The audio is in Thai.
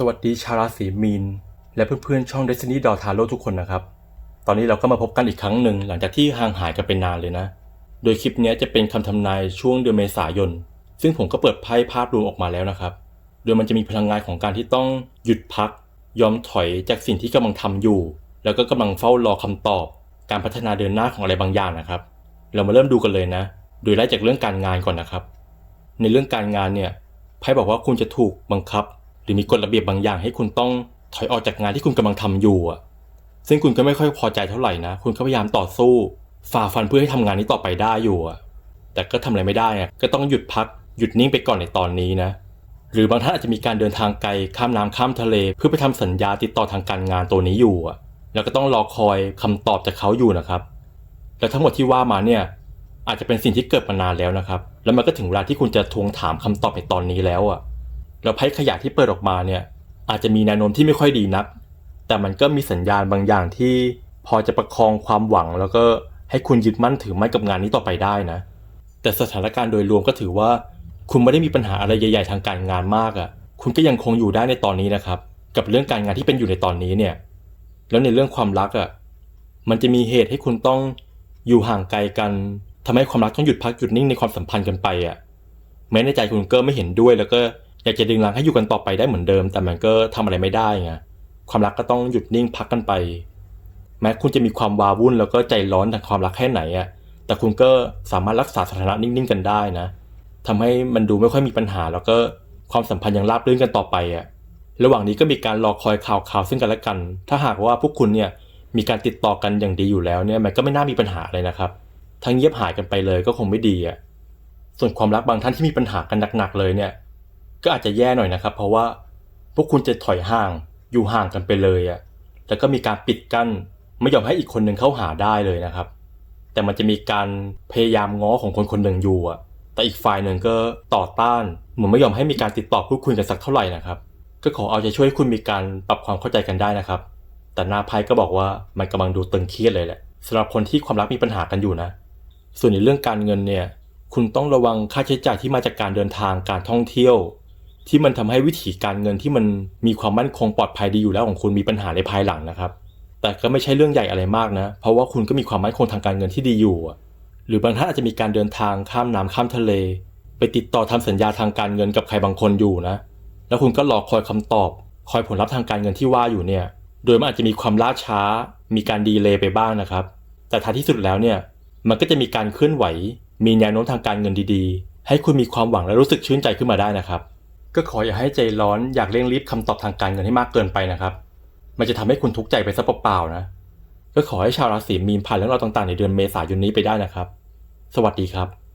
สวัสดีชาวราศีมีน และเพื่อนๆช่อง Destiny d o t a r o ทุกคนนะครับ ตอนนี้เราก็มาพบกันอีกครั้งหนึ่งหลังจากที่ห่างหายกันไปนานเลยนะ โดยคลิปนี้จะเป็นคำทำนายช่วงเดือนเมษายน ซึ่งผมก็เปิดไพ่ภาพรวมออกมาแล้วนะครับ โดยมันจะมีพลังงานของการที่ต้องหยุดพัก ยอมถอยจากสิ่งที่กำลังทำอยู่ แล้วก็กำลังเฝ้ารอคำตอบ การพัฒนาเดินหน้าของอะไรบางอย่างนะครับ เรามาเริ่มดูกันเลยนะ โดยไล่จากเรื่องการงานก่อนนะครับ ในเรื่องการงานเนี่ยไพ่บอกว่าคุณจะถูกบังคับ รือมีกฎระเบียบบางอย่างให้คุณต้องถอยออกจากงานที่คุณกำลังทำอยู่อะ ซึ่งคุณก็ไม่ค่อยพอใจเท่าไหร่นะ คุณก็พยายามต่อสู้ ฝ่าฟันเพื่อให้ทำงานนี้ต่อไปได้อยู่อะ แต่ก็ทำอะไรไม่ได้อะก็ต้องหยุดพัก หยุดนิ่งไปก่อนในตอนนี้นะ หรือบางท่านอาจจะมีการเดินทางไกลข้ามน้ำข้ามทะเล เพื่อไปทำสัญญาติดต่อทางการงานตัวนี้อยู่อะ แล้วก็ต้องรอคอยคำตอบจากเขาอยู่นะครับ และทั้งหมดที่ว่ามาเนี่ยอาจจะเป็นสิ่งที่เกิดมานานแล้วนะครับ แล้วมันก็ถึงเวลาที่คุณจะทวงถามคำตอบในตอนนี้แล้วอะ แล้วไพ่ขยะที่เปิดออกมาเนี่ยอาจจะมีแนวโน้มที่ไม่ค่อยดีนัก แต่มันก็มีสัญญาณบางอย่างที่พอจะประคองความหวัง แล้วก็ให้คุณยึดมั่นถือมั่นกับงานนี้ต่อไปได้นะ แต่สถานการณ์โดยรวมก็ถือว่า คุณไม่ได้มีปัญหาอะไรใหญ่ๆทางการงานมากอะ่ะ คุณก็ยังคงอยู่ได้ในตอนนี้นะครับ กับเรื่องการงานที่เป็นอยู่ในตอนนี้เนี่ย แล้วในเรื่องความรักอะ่ะ มันจะมีเหตุให้คุณต้องอยู่ห่างไกลกันทำให้ความรักต้องหยุดพักหยุดนิ่งในความสัมพันธ์กันไปอะ่ะ แม้ในใจคุณก็ไม่เห็นด้วยแล้วก็ อยากจะดึงรั้งให้อยู่กันต่อไปได้เหมือนเดิม แต่มันก็ทำอะไรไม่ได้ไงความรักก็ต้องหยุดนิ่งพักกันไป แม้คุณจะมีความวาวุ่นแล้วก็ใจร้อนทางความรักแค่ไหนอะแต่คุณก็สามารถรักษาสถานะนิ่งๆกันได้นะทำให้มันดูไม่ค่อยมีปัญหา แล้วก็ความสัมพันธ์ยังราบรื่นกันต่อไปอะระหว่างนี้ก็มีการรอคอยข่าวข่าวซึ่งกันและกัน ถ้าหากว่าพวกคุณเนี่ยมีการติดต่อกันอย่างดีอยู่แล้วเนี่ยมันก็ไม่น่ามีปัญหาเลยนะครับทั้งเงียบหายกันไปเลยก็คงไม่ดีอะส่วนความรักบางท่านที่มีปัญหากันหนักๆเลยเนี่ย ก็อาจจะแย่หน่อยนะครับ เพราะว่าพวกคุณจะถอยห่างอยู่ห่างกันไปเลยอะ่ะแล้วก็มีการปิดกั้นไม่ยอมให้อีกคนหนึ่งเข้าหาได้เลยนะครับ แต่มันจะมีการพยายามง้อของคนคนหนึ่งอยู่อะแต่อีกฝ่ายหนึ่งก็ต่อต้านเหมือนไม่ยอมให้มีการติดต่อพูดคุยกันสักเท่าไหร่นะครับ ก็ขอเอาใจช่วยให้คุณมีการปรับความเข้าใจกันได้นะครับ แต่นาไพ่ก็บอกว่ามันกำลังดูตึงเครียดเลยแหละสำหรับคนที่ความรักมีปัญหากันอยู่นะ ส่วนในเรื่องการเงินเนี่ย คุณต้องระวังค่าใช้จ่ายที่มาจากการเดินทางการท่องเที่ยว ที่มันทำให้วิถีการเงินที่มันมีความมั่นคงปลอดภัยดีอยู่แล้วของคุณมีปัญหาในภายหลังนะครับ แต่ก็ไม่ใช่เรื่องใหญ่อะไรมากนะ เพราะว่าคุณก็มีความมั่นคงทางการเงินที่ดีอยู่ หรือบางท่านอาจจะมีการเดินทางข้ามน้ำข้ามทะเล ไปติดต่อทำสัญญาทางการเงินกับใครบางคนอยู่นะ แล้วคุณก็รอคอยคำตอบ คอยผลลัพธ์ทางการเงินที่ว่าอยู่เนี่ย โดยมันอาจจะมีความล่าช้า มีการดีเลย์ไปบ้างนะครับ แต่ท้ายที่สุดแล้วเนี่ยมันก็จะมีการเคลื่อนไหว มีแนวโน้มทางการเงินดีๆ ให้คุณมีความหวังและรู้สึกชื่นใจขึ้นมาได้นะครับ ก็ขออย่าให้ใจร้อนอยากเร่งรีบคำตอบทางการเงินให้มากเกินไปนะครับ มันจะทำให้คุณทุกข์ใจไปซะเปล่าๆนะ ก็ขอให้ชาวราศีมีนผ่านเรื่องราวต่างๆ ในเดือนเมษายนนี้ไปได้นะครับ สวัสดีครับ